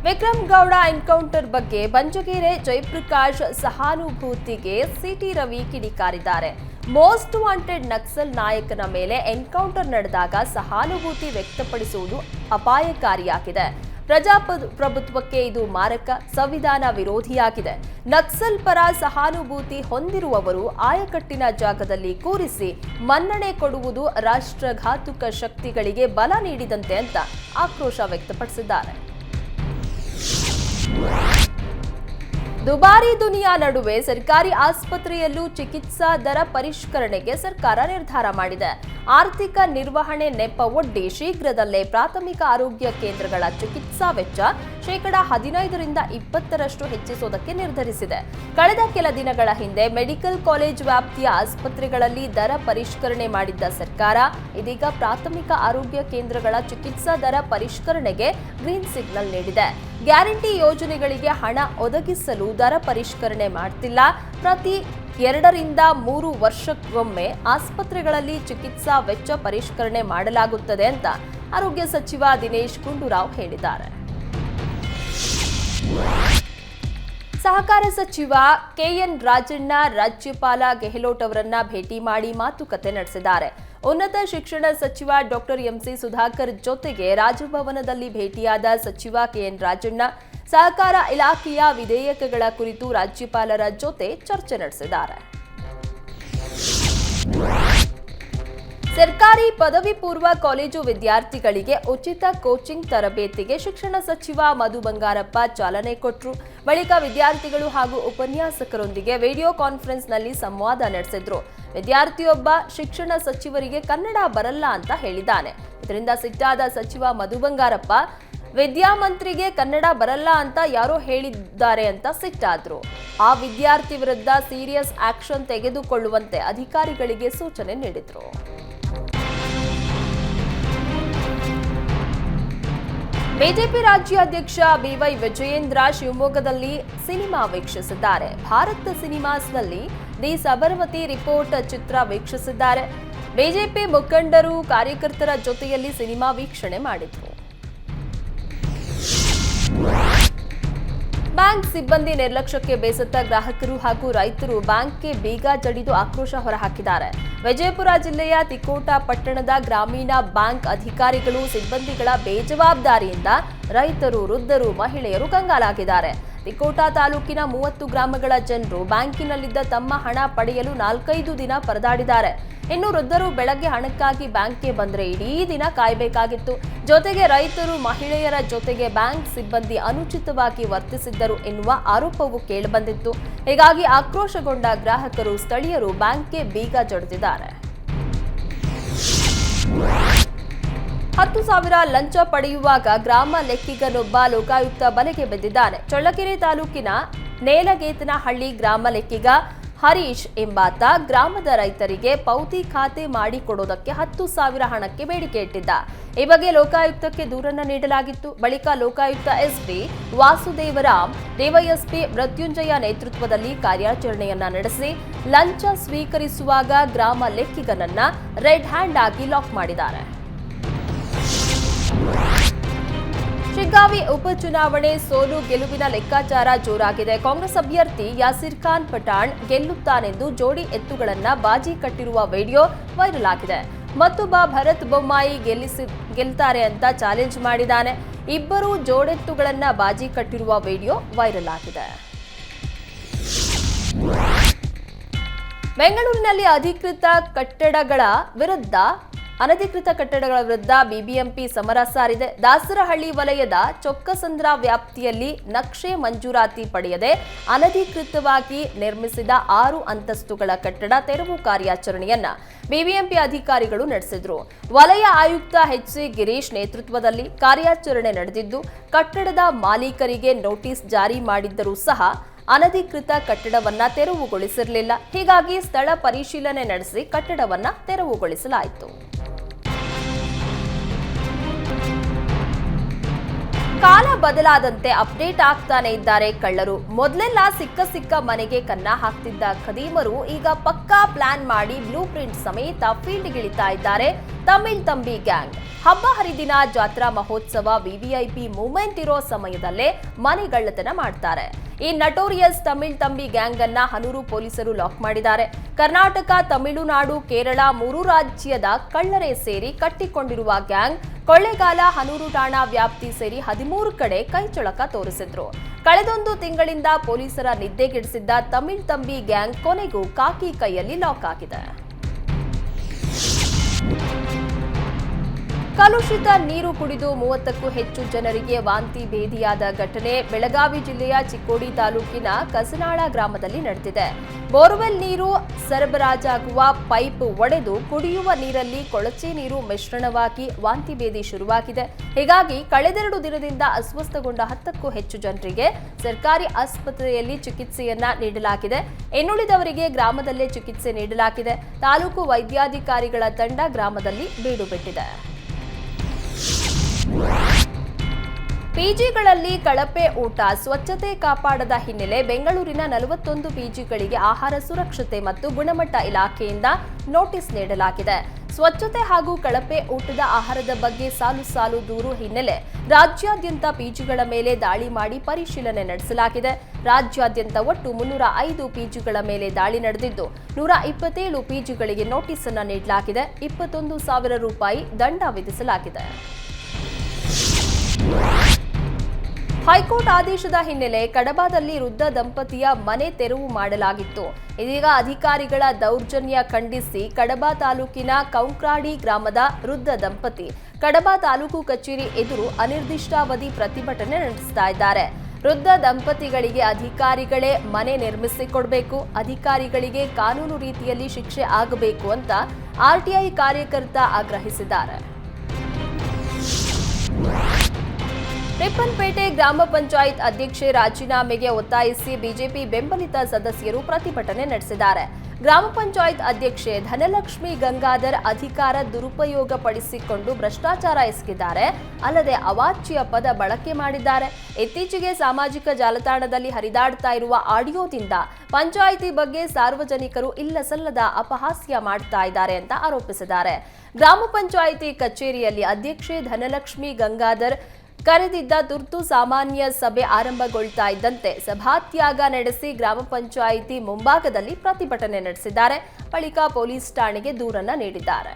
ವಿಕ್ರಮ್ ಗೌಡ ಎನ್ಕೌಂಟರ್ ಬಗ್ಗೆ ಬಂಜುಗೆರೆ ಜಯಪ್ರಕಾಶ್ ಸಹಾನುಭೂತಿಗೆ ಸಿಟಿ ರವಿ ಕಿಡಿಕಾರಿದ್ದಾರೆ. ಮೋಸ್ಟ್ ವಾಂಟೆಡ್ ನಕ್ಸಲ್ ನಾಯಕನ ಮೇಲೆ ಎನ್ಕೌಂಟರ್ ನಡೆದಾಗ ಸಹಾನುಭೂತಿ ವ್ಯಕ್ತಪಡಿಸುವುದು ಅಪಾಯಕಾರಿಯಾಗಿದೆ. ಪ್ರಜಾಪ್ರಭುತ್ವಕ್ಕೆ ಇದು ಮಾರಕ ಸಂವಿಧಾನ ವಿರೋಧಿಯಾಗಿದೆ. ನಕ್ಸಲ್ ಪರ ಸಹಾನುಭೂತಿ ಹೊಂದಿರುವವರು ಆಯಕಟ್ಟಿನ ಜಾಗದಲ್ಲಿ ಕೂರಿಸಿ ಮನ್ನಣೆ ಕೊಡುವುದು ರಾಷ್ಟ್ರಘಾತುಕ ಶಕ್ತಿಗಳಿಗೆ ಬಲ ನೀಡಿದಂತೆ ಅಂತ ಆಕ್ರೋಶ ವ್ಯಕ್ತಪಡಿಸಿದ್ದಾರೆ. ದುಬಾರಿ ದುನಿಯಾ ನಡುವೆ ಸರ್ಕಾರಿ ಆಸ್ಪತ್ರೆಯಲ್ಲೂ ಚಿಕಿತ್ಸಾ ದರ ಪರಿಷ್ಕರಣೆಗೆ ಸರ್ಕಾರ ನಿರ್ಧಾರ ಮಾಡಿದೆ. ಆರ್ಥಿಕ ನಿರ್ವಹಣೆ ನೆಪ ಒಡ್ಡಿ ಶೀಘ್ರದಲ್ಲೇ ಪ್ರಾಥಮಿಕ ಆರೋಗ್ಯ ಕೇಂದ್ರಗಳ ಚಿಕಿತ್ಸಾ ವೆಚ್ಚ ಶೇಕಡಾ ಹದಿನೈದರಿಂದ ಇಪ್ಪತ್ತರಷ್ಟು ಹೆಚ್ಚಿಸುವುದಕ್ಕೆ ನಿರ್ಧರಿಸಿದೆ. ಕಳೆದ ಕೆಲ ದಿನಗಳ ಹಿಂದೆ ಮೆಡಿಕಲ್ ಕಾಲೇಜ್ ವ್ಯಾಪ್ತಿಯ ಆಸ್ಪತ್ರೆಗಳಲ್ಲಿ ದರ ಪರಿಷ್ಕರಣೆ ಮಾಡಿದ್ದ ಸರ್ಕಾರ ಇದೀಗ ಪ್ರಾಥಮಿಕ ಆರೋಗ್ಯ ಕೇಂದ್ರಗಳ ಚಿಕಿತ್ಸಾ ದರ ಪರಿಷ್ಕರಣೆಗೆ ಗ್ರೀನ್ ಸಿಗ್ನಲ್ ನೀಡಿದೆ. ಗ್ಯಾರಂಟಿ ಯೋಜನೆಗಳಿಗೆ ಹಣ ಒದಗಿಸಲು ದರ ಪರಿಷ್ಕರಣೆ ಮಾಡ್ತಿಲ್ಲ. ಪ್ರತಿ ಎರಡರಿಂದ ಮೂರು ವರ್ಷಕ್ಕೊಮ್ಮೆ ಆಸ್ಪತ್ರೆಗಳಲ್ಲಿ ಚಿಕಿತ್ಸಾ ವೆಚ್ಚ ಪರಿಷ್ಕರಣೆ ಮಾಡಲಾಗುತ್ತದೆ ಅಂತ ಆರೋಗ್ಯ ಸಚಿವ ದಿನೇಶ್ ಗುಂಡೂರಾವ್ ಹೇಳಿದ್ದಾರೆ. ಸಹಕಾರ ಸಚಿವ ಕೆಎನ್ ರಾಜಣ್ಣ, ರಾಜ್ಯಪಾಲ ಗೆಹ್ಲೋಟ್ ಅವರನ್ನ ಭೇಟಿ ಮಾಡಿ ಮಾತುಕತೆ ನಡೆಸಿದ್ದಾರೆ. ಉನ್ನತ ಶಿಕ್ಷಣ ಸಚಿವ ಡಾಕ್ಟರ್ ಎಂಸಿ ಸುಧಾಕರ್ ಜೊತೆಗೆ ರಾಜಭವನದಲ್ಲಿ ಭೇಟಿಯಾದ ಸಚಿವ ಕೆಎನ್ ರಾಜಣ್ಣ ಸಹಕಾರ ಇಲಾಖೆಯ ವಿಧೇಯಕಗಳ ಕುರಿತು ರಾಜ್ಯಪಾಲರ ಜೊತೆ ಚರ್ಚೆ ನಡೆಸಿದ್ದಾರೆ. ಸರ್ಕಾರಿ ಪದವಿ ಪೂರ್ವ ಕಾಲೇಜು ವಿದ್ಯಾರ್ಥಿಗಳಿಗೆ ಉಚಿತ ಕೋಚಿಂಗ್ ತರಬೇತಿಗೆ ಶಿಕ್ಷಣ ಸಚಿವ ಮಧು ಬಂಗಾರಪ್ಪ ಚಾಲನೆ ಕೊಟ್ಟರು ಬಳಿಕ ವಿದ್ಯಾರ್ಥಿಗಳು ಹಾಗೂ ಉಪನ್ಯಾಸಕರೊಂದಿಗೆ ವಿಡಿಯೋ ಕಾನ್ಫರೆನ್ಸ್ನಲ್ಲಿ ಸಂವಾದ ನಡೆಸಿದ್ರು. ವಿದ್ಯಾರ್ಥಿಯೊಬ್ಬ ಶಿಕ್ಷಣ ಸಚಿವರಿಗೆ ಕನ್ನಡ ಬರಲ್ಲ ಅಂತ ಹೇಳಿದ್ದಾನೆ. ಇದರಿಂದ ಸಿಟ್ಟಾದ ಸಚಿವ ಮಧು ಬಂಗಾರಪ್ಪ ವಿದ್ಯಾಮಂತ್ರಿಗೆ ಕನ್ನಡ ಬರಲ್ಲ ಅಂತ ಯಾರೋ ಹೇಳಿದ್ದಾರೆ ಅಂತ ಸಿಟ್ಟಾದ್ರು. ಆ ವಿದ್ಯಾರ್ಥಿ ವಿರುದ್ಧ ಸೀರಿಯಸ್ ಆಕ್ಷನ್ ತೆಗೆದುಕೊಳ್ಳುವಂತೆ ಅಧಿಕಾರಿಗಳಿಗೆ ಸೂಚನೆ ನೀಡಿದ್ರು. ಬಿಜೆಪಿ ರಾಜ್ಯಾಧ್ಯಕ್ಷ ಬಿವೈ ವಿಜಯೇಂದ್ರ ಶಿವಮೊಗ್ಗದಲ್ಲಿ ಸಿನಿಮಾ ವೀಕ್ಷಿಸಿದ್ದಾರೆ. ಭಾರತ ಸಿನಿಮಾಸ್ನಲ್ಲಿ ದಿ ಸಬರ್ಮತಿ ರಿಪೋರ್ಟ್ ಚಿತ್ರ ವೀಕ್ಷಿಸಿದ್ದಾರೆ. ಬಿಜೆಪಿ ಮುಖಂಡರು, ಕಾರ್ಯಕರ್ತರ ಜೊತೆಯಲ್ಲಿ ಸಿನಿಮಾ ವೀಕ್ಷಣೆ ಮಾಡಿದ್ರು. ಬ್ಯಾಂಕ್ ಸಿಬ್ಬಂದಿ ನಿರ್ಲಕ್ಷ್ಯಕ್ಕೆ ಬೇಸತ್ತ ಗ್ರಾಹಕರು ಹಾಗೂ ರೈತರು ಬ್ಯಾಂಕ್ಗೆ ಬೀಗ ಜಡಿದು ಆಕ್ರೋಶ ಹೊರಹಾಕಿದ್ದಾರೆ. ವಿಜಯಪುರ ಜಿಲ್ಲೆಯ ತಿಕೋಟ ಪಟ್ಟಣದ ಗ್ರಾಮೀಣ ಬ್ಯಾಂಕ್ ಅಧಿಕಾರಿಗಳು ಸಿಬ್ಬಂದಿಗಳ ಬೇಜವಾಬ್ದಾರಿಯಿಂದ ರೈತರು, ವೃದ್ಧರು, ಮಹಿಳೆಯರು ಕಂಗಾಲಾಗಿದ್ದಾರೆ. ತಿಕೋಟ ತಾಲೂಕಿನ ಮೂವತ್ತು ಗ್ರಾಮಗಳ ಜನರು ಬ್ಯಾಂಕಿನಲ್ಲಿದ್ದ ತಮ್ಮ ಹಣ ಪಡೆಯಲು ನಾಲ್ಕೈದು ದಿನ ಪರದಾಡಿದ್ದಾರೆ. ಇನ್ನು ವೃದ್ಧರು ಬೆಳಗ್ಗೆ ಹಣಕ್ಕಾಗಿ ಬ್ಯಾಂಕ್ಗೆ ಬಂದರೆ ಇಡೀ ದಿನ ಕಾಯಬೇಕಾಗಿತ್ತು. ಜೊತೆಗೆ ರೈತರು ಮಹಿಳೆಯರ ಜೊತೆಗೆ ಬ್ಯಾಂಕ್ ಸಿಬ್ಬಂದಿ ಅನುಚಿತವಾಗಿ ವರ್ತಿಸಿದ್ದರು ಎನ್ನುವ ಆರೋಪವು ಕೇಳಿಬಂದಿತ್ತು. ಹೀಗಾಗಿ ಆಕ್ರೋಶಗೊಂಡ ಗ್ರಾಹಕರು ಸ್ಥಳೀಯರು ಬ್ಯಾಂಕ್ಗೆ ಬೀಗ ಜಡಿದಿದ್ದಾರೆ. ಹತ್ತು ಸಾವಿರ ಲಂಚ ಪಡೆಯುವಾಗ ಗ್ರಾಮ ಲೆಕ್ಕಿಗನೊಬ್ಬ ಲೋಕಾಯುಕ್ತ ಬಲೆಗೆ ಬಿದ್ದಿದ್ದಾನೆ ಚಳ್ಳಕೆರೆ ತಾಲೂಕಿನ ನೇಲಗೇತನಹಳ್ಳಿ ಗ್ರಾಮ ಲೆಕ್ಕಿಗ ಹರೀಶ್ ಎಂಬಾತ ಗ್ರಾಮದ ರೈತರಿಗೆ ಪೌತಿ ಖಾತೆ ಮಾಡಿಕೊಡೋದಕ್ಕೆ ಹತ್ತು ಸಾವಿರ ಹಣಕ್ಕೆ ಬೇಡಿಕೆ ಇಟ್ಟಿದ್ದ. ಈ ಬಗ್ಗೆ ಲೋಕಾಯುಕ್ತಕ್ಕೆ ದೂರನ್ನ ನೀಡಲಾಗಿತ್ತು. ಬಳಿಕ ಲೋಕಾಯುಕ್ತ ಎಸ್ಪಿ ವಾಸುದೇವರಾಮ್, ಡಿವೈಎಸ್ಪಿ ಮೃತ್ಯುಂಜಯ ನೇತೃತ್ವದಲ್ಲಿ ಕಾರ್ಯಾಚರಣೆಯನ್ನ ನಡೆಸಿ ಲಂಚ ಸ್ವೀಕರಿಸುವಾಗ ಗ್ರಾಮ ಲೆಕ್ಕಿಗನನ್ನ ರೆಡ್ ಹ್ಯಾಂಡ್ ಆಗಿ ಲಾಕ್ ಮಾಡಿದ್ದಾರೆ. ಶಿಗ್ಗಾವಿ ಉಪಚುನಾವಣೆ ಸೋಲು ಗೆಲುವಿನ ಲೆಕ್ಕಾಚಾರ ಜೋರಾಗಿದೆ. ಕಾಂಗ್ರೆಸ್ ಅಭ್ಯರ್ಥಿ ಯಾಸಿರ್ ಖಾನ್ ಪಠಾಣ್ ಗೆಲ್ಲುತ್ತಾನೆಂದು ಜೋಡಿ ಎತ್ತುಗಳನ್ನ ಬಾಜಿ ಕಟ್ಟಿರುವ ವಿಡಿಯೋ ವೈರಲ್ ಆಗಿದೆ. ಮತ್ತೊಬ್ಬ ಭರತ್ ಬೊಮ್ಮಾಯಿ ಗೆಲ್ಲಿಸಿ, ಗೆಲ್ತಾರೆ ಅಂತ ಚಾಲೆಂಜ್ ಮಾಡಿದ್ದಾನೆ. ಇಬ್ಬರು ಜೋಡೆತ್ತುಗಳನ್ನ ಬಾಜಿ ಕಟ್ಟಿರುವ ವಿಡಿಯೋ ವೈರಲ್ ಆಗಿದೆ. ಬೆಂಗಳೂರಿನಲ್ಲಿ ಅಧಿಕೃತ ಕಟ್ಟಡಗಳ ವಿರುದ್ಧ ಅನಧಿಕೃತ ಕಟ್ಟಡಗಳ ವಿರುದ್ಧ ಬಿಬಿಎಂಪಿ ಸಮರ ಸಾರಿದೆ. ದಾಸರಹಳ್ಳಿ ವಲಯದ ಚೊಕ್ಕಸಂದ್ರ ವ್ಯಾಪ್ತಿಯಲ್ಲಿ ನಕ್ಷೆ ಮಂಜೂರಾತಿ ಪಡೆಯದೆ ಅನಧಿಕೃತವಾಗಿ ನಿರ್ಮಿಸಿದ ಆರು ಅಂತಸ್ತುಗಳ ಕಟ್ಟಡ ತೆರವು ಕಾರ್ಯಾಚರಣೆಯನ್ನ ಬಿಬಿಎಂಪಿ ಅಧಿಕಾರಿಗಳು ನಡೆಸಿದ್ರು. ವಲಯ ಆಯುಕ್ತ ಎಚ್ ಸಿ ಗಿರೀಶ್ ನೇತೃತ್ವದಲ್ಲಿ ಕಾರ್ಯಾಚರಣೆ ನಡೆದಿದ್ದು, ಕಟ್ಟಡದ ಮಾಲೀಕರಿಗೆ ನೋಟಿಸ್ ಜಾರಿ ಮಾಡಿದ್ದರೂ ಸಹ ಅನಧಿಕೃತ ಕಟ್ಟಡವನ್ನ ತೆರವುಗೊಳಿಸಿರಲಿಲ್ಲ. ಹೀಗಾಗಿ ಸ್ಥಳ ಪರಿಶೀಲನೆ ನಡೆಸಿ ಕಟ್ಟಡವನ್ನ ತೆರವುಗೊಳಿಸಲಾಯಿತು. ಕಾಲ ಬದಲಾದಂತೆ ಅಪ್ಡೇಟ್ ಆಗ್ತಾನೆ ಇದ್ದಾರೆ ಕಳ್ಳರು. ಮೊದಲೆಲ್ಲ ಸಿಕ್ಕ ಸಿಕ್ಕ ಮನೆಗೆ ಕನ್ನ ಹಾಕ್ತಿದ್ದ ಖದೀಮರು ಈಗ ಪಕ್ಕಾ ಪ್ಲಾನ್ ಮಾಡಿ ಬ್ಲೂ ಪ್ರಿಂಟ್ ಸಮೇತ ಫೀಲ್ಡ್ಗಿಳಿತಾ ಇದ್ದಾರೆ. ತಮಿಳ್ ತಂಬಿ ಗ್ಯಾಂಗ್. ಹಬ್ಬ ಹರಿದಿನ ಜಾತ್ರಾ ಮಹೋತ್ಸವ ವಿವಿಐಪಿ ಮೂಮೆಂಟ್ ಇರೋ ಸಮಯದಲ್ಲೇ ಮನೆಗಳ್ಳತನ ಮಾಡ್ತಾರೆ. ಈ ನಟೋರಿಯಸ್ ತಮಿಳ್ ತಂಬಿ ಗ್ಯಾಂಗ್ ಅನ್ನ ಹನೂರು ಪೊಲೀಸರು ಲಾಕ್ ಮಾಡಿದ್ದಾರೆ. ಕರ್ನಾಟಕ, ತಮಿಳುನಾಡು, ಕೇರಳ ಮೂರು ರಾಜ್ಯದ ಕಳ್ಳರೇ ಸೇರಿ ಕಟ್ಟಿಕೊಂಡಿರುವ ಗ್ಯಾಂಗ್ ಕೊಳ್ಳೇಗಾಲ ಹನೂರು ಠಾಣಾ ವ್ಯಾಪ್ತಿ ಸೇರಿ ಹದಿಮೂರು ಕಡೆ ಕೈಚಳಕ ತೋರಿಸಿದ್ರು. ಕಳೆದೊಂದು ತಿಂಗಳಿಂದ ಪೊಲೀಸರ ನಿದ್ದೆಗೆಡಿಸಿದ್ದ ತಮಿಳ್ ತಂಬಿ ಗ್ಯಾಂಗ್ ಕೊನೆಗೂ ಕಾಕಿ ಕೈಯಲ್ಲಿ ಲಾಕ್ ಆಗಿದೆ. ಕಲುಷಿತ ನೀರು ಕುಡಿದು ಮೂವತ್ತಕ್ಕೂ ಹೆಚ್ಚು ಜನರಿಗೆ ವಾಂತಿ ಭೇದಿಯಾದ ಘಟನೆ ಬೆಳಗಾವಿ ಜಿಲ್ಲೆಯ ಚಿಕ್ಕೋಡಿ ತಾಲೂಕಿನ ಕಸನಾಳ ಗ್ರಾಮದಲ್ಲಿ ನಡೆದಿದೆ. ಬೋರ್ವೆಲ್ ನೀರು ಸರಬರಾಜಾಗುವ ಪೈಪ್ ಒಡೆದು ಕುಡಿಯುವ ನೀರಲ್ಲಿ ಕೊಳಚೆ ನೀರು ಮಿಶ್ರಣವಾಗಿ ವಾಂತಿ ಭೇದಿ ಶುರುವಾಗಿದೆ. ಹೀಗಾಗಿ ಕಳೆದೆರಡು ದಿನದಿಂದ ಅಸ್ವಸ್ಥಗೊಂಡ ಹತ್ತಕ್ಕೂ ಹೆಚ್ಚು ಜನರಿಗೆ ಸರ್ಕಾರಿ ಆಸ್ಪತ್ರೆಯಲ್ಲಿ ಚಿಕಿತ್ಸೆಯನ್ನ ನೀಡಲಾಗಿದೆ. ಇನ್ನುಳಿದವರಿಗೆ ಗ್ರಾಮದಲ್ಲೇ ಚಿಕಿತ್ಸೆ ನೀಡಲಾಗಿದೆ. ತಾಲೂಕು ವೈದ್ಯಾಧಿಕಾರಿಗಳ ತಂಡ ಗ್ರಾಮದಲ್ಲಿ ಬೀಡು ಬಿಟ್ಟಿದೆ ಪಿಜಿಗಳಲ್ಲಿ ಕಳಪೆ ಊಟ, ಸ್ವಚ್ಛತೆ ಕಾಪಾಡದ ಹಿನ್ನೆಲೆ ಬೆಂಗಳೂರಿನ ನಲವತ್ತೊಂದು ಪಿಜಿಗಳಿಗೆ ಆಹಾರ ಸುರಕ್ಷತೆ ಮತ್ತು ಗುಣಮಟ್ಟ ಇಲಾಖೆಯಿಂದ ನೋಟಿಸ್ ನೀಡಲಾಗಿದೆ. ಸ್ವಚ್ಛತೆ ಹಾಗೂ ಕಳಪೆ ಊಟದ ಆಹಾರದ ಬಗ್ಗೆ ಸಾಲು ಸಾಲು ದೂರು ಹಿನ್ನೆಲೆ ರಾಜ್ಯಾದ್ಯಂತ ಪಿಜಿಗಳ ಮೇಲೆ ದಾಳಿ ಮಾಡಿ ಪರಿಶೀಲನೆ ನಡೆಸಲಾಗಿದೆ. ರಾಜ್ಯಾದ್ಯಂತ ಒಟ್ಟು ಮುನ್ನೂರ ಐದು ಪಿಜಿಗಳ ಮೇಲೆ ದಾಳಿ ನಡೆದಿದ್ದು, ನೂರ ಇಪ್ಪತ್ತೇಳು ಪಿಜಿಗಳಿಗೆ ನೋಟಿಸ್ ಅನ್ನು ನೀಡಲಾಗಿದೆ. ಇಪ್ಪತ್ತೊಂದು ಸಾವಿರ ರೂಪಾಯಿ ದಂಡ ವಿಧಿಸಲಾಗಿದೆ. ಹೈಕೋರ್ಟ್ ಆದೇಶದ ಹಿನ್ನೆಲೆ ಕಡಬಾದಲ್ಲಿ ವೃದ್ಧ ದಂಪತಿಯ ಮನೆ ತೆರವು ಮಾಡಲಾಗಿತ್ತು. ಇದೀಗ ಅಧಿಕಾರಿಗಳ ದೌರ್ಜನ್ಯ ಖಂಡಿಸಿ ಕಡಬ ತಾಲೂಕಿನ ಕೌಂಕ್ರಾಡಿ ಗ್ರಾಮದ ವೃದ್ಧ ದಂಪತಿ ಕಡಬ ತಾಲೂಕು ಕಚೇರಿ ಎದುರು ಅನಿರ್ದಿಷ್ಟಾವಧಿ ಪ್ರತಿಭಟನೆ ನಡೆಸ್ತಾ ಇದ್ದಾರೆ. ವೃದ್ಧ ದಂಪತಿಗಳಿಗೆ ಅಧಿಕಾರಿಗಳೇ ಮನೆ ನಿರ್ಮಿಸಿಕೊಡಬೇಕು, ಅಧಿಕಾರಿಗಳಿಗೆ ಕಾನೂನು ರೀತಿಯಲ್ಲಿ ಶಿಕ್ಷೆ ಆಗಬೇಕು ಅಂತ ಆರ್ಟಿಐ ಕಾರ್ಯಕರ್ತ ಆಗ್ರಹಿಸಿದ್ದಾರೆ. ರಿಪ್ಪನ್ಪೇಟೆ ಗ್ರಾಮ ಪಂಚಾಯತ್ ಅಧ್ಯಕ್ಷೆ ರಾಜೀನಾಮೆಗೆ ಒತ್ತಾಯಿಸಿ ಬಿಜೆಪಿ ಬೆಂಬಲಿತ ಸದಸ್ಯರು ಪ್ರತಿಭಟನೆ ನಡೆಸಿದ್ದಾರೆ. ಗ್ರಾಮ ಪಂಚಾಯತ್ ಅಧ್ಯಕ್ಷೆ ಧನಲಕ್ಷ್ಮಿ ಗಂಗಾಧರ್ ಅಧಿಕಾರ ದುರುಪಯೋಗ ಪಡಿಸಿಕೊಂಡು ಭ್ರಷ್ಟಾಚಾರ ಎಸಗಿದ್ದಾರೆ. ಅಲ್ಲದೆ ಅವಾಚ್ಯ ಪದ ಬಳಕೆ ಮಾಡಿದ್ದಾರೆ. ಇತ್ತೀಚೆಗೆ ಸಾಮಾಜಿಕ ಜಾಲತಾಣದಲ್ಲಿ ಹರಿದಾಡ್ತಾ ಇರುವ ಆಡಿಯೋದಿಂದ ಪಂಚಾಯಿತಿ ಬಗ್ಗೆ ಸಾರ್ವಜನಿಕರು ಇಲ್ಲಸಲ್ಲದ ಅಪಹಾಸ್ಯ ಮಾಡ್ತಾ ಇದ್ದಾರೆ ಅಂತ ಆರೋಪಿಸಿದ್ದಾರೆ. ಗ್ರಾಮ ಪಂಚಾಯಿತಿ ಕಚೇರಿಯಲ್ಲಿ ಅಧ್ಯಕ್ಷೆ ಧನಲಕ್ಷ್ಮಿ ಗಂಗಾಧರ್ ಕರೆದಿದ್ದ ತುರ್ತು ಸಾಮಾನ್ಯ ಸಭೆ ಆರಂಭಗೊಳ್ತಾ ಇದ್ದಂತೆ ಸಭಾತ್ಯಾಗ ನಡೆಸಿ ಗ್ರಾಮ ಪಂಚಾಯಿತಿ ಮುಂಭಾಗದಲ್ಲಿ ಪ್ರತಿಭಟನೆ ನಡೆಸಿದ್ದಾರೆ. ಬಳಿಕ ಪೊಲೀಸ್ ಠಾಣೆಗೆ ದೂರನ್ನ ನೀಡಿದ್ದಾರೆ.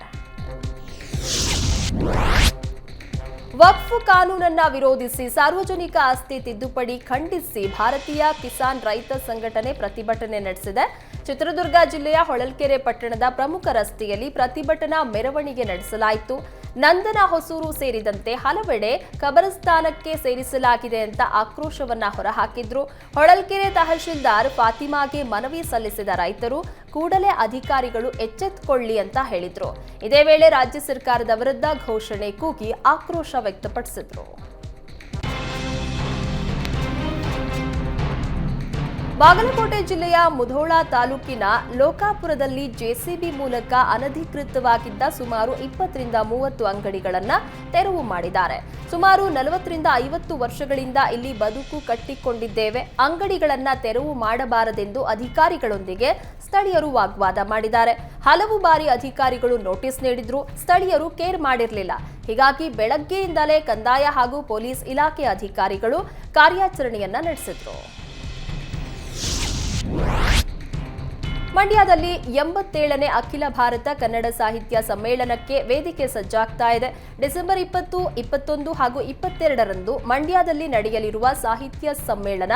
ವಕ್ಫ್ ಕಾನೂನನ್ನ ವಿರೋಧಿಸಿ ಸಾರ್ವಜನಿಕ ಆಸ್ತಿ ತಿದ್ದುಪಡಿ ಖಂಡಿಸಿ ಭಾರತೀಯ ಕಿಸಾನ್ ರೈತ ಸಂಘಟನೆ ಪ್ರತಿಭಟನೆ ನಡೆಸಿದೆ. ಚಿತ್ರದುರ್ಗ ಜಿಲ್ಲೆಯ ಹೊಳಲ್ಕೆರೆ ಪಟ್ಟಣದ ಪ್ರಮುಖ ರಸ್ತೆಯಲ್ಲಿ ಪ್ರತಿಭಟನಾ ಮೆರವಣಿಗೆ ನಡೆಸಲಾಯಿತು. ನಂದನ ಹೊಸೂರು ಸೇರಿದಂತೆ ಹಲವೆಡೆ ಕಬರಸ್ಥಾನಕ್ಕೆ ಸೇರಿಸಲಾಗಿದೆ ಅಂತ ಆಕ್ರೋಶವನ್ನ ಹೊರಹಾಕಿದ್ರು. ಹೊಳಲ್ಕೆರೆ ತಹಶೀಲ್ದಾರ್ ಫಾತಿಮಾಗೆ ಮನವಿ ಸಲ್ಲಿಸಿದ ರೈತರು ಕೂಡಲೇ ಅಧಿಕಾರಿಗಳು ಎಚ್ಚೆತ್ತುಕೊಳ್ಳಿ ಅಂತ ಹೇಳಿದ್ರು. ಇದೇ ವೇಳೆ ರಾಜ್ಯ ಸರ್ಕಾರದ ವಿರುದ್ಧ ಘೋಷಣೆ ಕೂಗಿ ಆಕ್ರೋಶ ವ್ಯಕ್ತಪಡಿಸಿದ್ರು. ಬಾಗಲಕೋಟೆ ಜಿಲ್ಲೆಯ ಮುಧೋಳ ತಾಲೂಕಿನ ಲೋಕಾಪುರದಲ್ಲಿ ಜೆಸಿಬಿ ಮೂಲಕ ಅನಧಿಕೃತವಾಗಿದ್ದ ಸುಮಾರು ಇಪ್ಪತ್ತರಿಂದ ಮೂವತ್ತು ಅಂಗಡಿಗಳನ್ನು ತೆರವು ಮಾಡಿದ್ದಾರೆ. ಸುಮಾರು ನಲವತ್ತರಿಂದ ಐವತ್ತು ವರ್ಷಗಳಿಂದ ಇಲ್ಲಿ ಬದುಕು ಕಟ್ಟಿಕೊಂಡಿದ್ದೇವೆ. ಅಂಗಡಿಗಳನ್ನು ತೆರವು ಮಾಡಬಾರದೆಂದು ಅಧಿಕಾರಿಗಳೊಂದಿಗೆ ಸ್ಥಳೀಯರು ವಾಗ್ವಾದ ಮಾಡಿದ್ದಾರೆ. ಹಲವು ಬಾರಿ ಅಧಿಕಾರಿಗಳು ನೋಟಿಸ್ ನೀಡಿದ್ರು. ಸ್ಥಳೀಯರು ಕೇರ್ ಮಾಡಿರಲಿಲ್ಲ. ಹೀಗಾಗಿ ಬೆಳಗ್ಗೆಯಿಂದಲೇ ಕಂದಾಯ ಹಾಗೂ ಪೊಲೀಸ್ ಇಲಾಖೆ ಅಧಿಕಾರಿಗಳು ಕಾರ್ಯಾಚರಣೆಯನ್ನ ನಡೆಸಿದ್ರು. ಮಂಡ್ಯದಲ್ಲಿ ಎಂಬತ್ತೇಳನೇ ಅಖಿಲ ಭಾರತ ಕನ್ನಡ ಸಾಹಿತ್ಯ ಸಮ್ಮೇಳನಕ್ಕೆ ವೇದಿಕೆ ಸಜ್ಜಾಗ್ತಾ ಇದೆ. ಡಿಸೆಂಬರ್ ಇಪ್ಪತ್ತು, ಇಪ್ಪತ್ತೊಂದು ಹಾಗೂ ಇಪ್ಪತ್ತೆರಡರಂದು ಮಂಡ್ಯದಲ್ಲಿ ನಡೆಯಲಿರುವ ಸಾಹಿತ್ಯ ಸಮ್ಮೇಳನ.